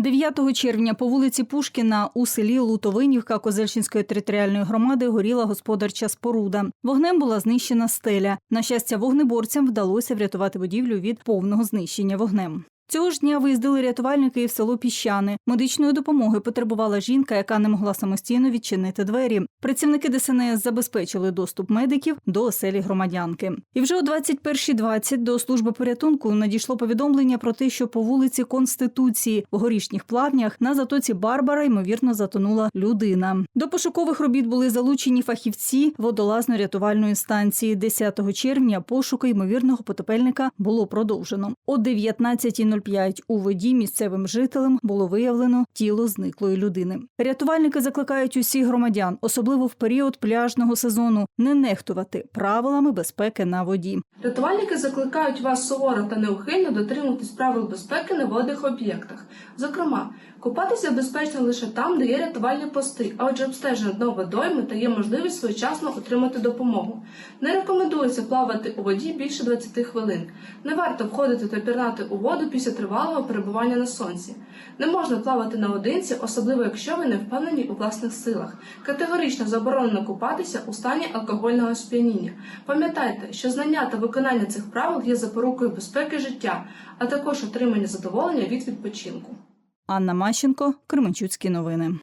9 червня по вулиці Пушкіна у селі Лутовинівка Козельщинської територіальної громади горіла господарча споруда. Вогнем була знищена стеля. На щастя, вогнеборцям вдалося врятувати будівлю від повного знищення вогнем. Цього ж дня виїздили рятувальники і в село Піщани. Медичної допомоги потребувала жінка, яка не могла самостійно відчинити двері. Працівники ДСНС забезпечили доступ медиків до оселі громадянки. І вже о 21.20 до служби порятунку надійшло повідомлення про те, що по вулиці Конституції в горішніх плавнях на затоці Барбара ймовірно затонула людина. До пошукових робіт були залучені фахівці водолазно-рятувальної станції. 10 червня пошуки ймовірного потопельника було продовжено. О 19.05 у воді місцевим жителям було виявлено тіло зниклої людини. Рятувальники закликають усіх громадян, особливо в період пляжного сезону, не нехтувати правилами безпеки на воді. Рятувальники закликають вас суворо та неухильно дотримуватись правил безпеки на водних об'єктах. Зокрема, купатися безпечно лише там, де є рятувальні пости, а отже обстеження дно водойми та є можливість своєчасно отримати допомогу. Не рекомендується плавати у воді більше 20 хвилин. Не варто входити та пірнати у воду після тривалого перебування на сонці. Не можна плавати наодинці, особливо якщо ви не впевнені у власних силах. Категорично заборонено купатися у стані алкогольного сп'яніння. Пам'ятайте, що знання та виконання цих правил є запорукою безпеки життя, а також отримання задоволення від відпочинку. Анна Мащенко, Кременчуцькі новини.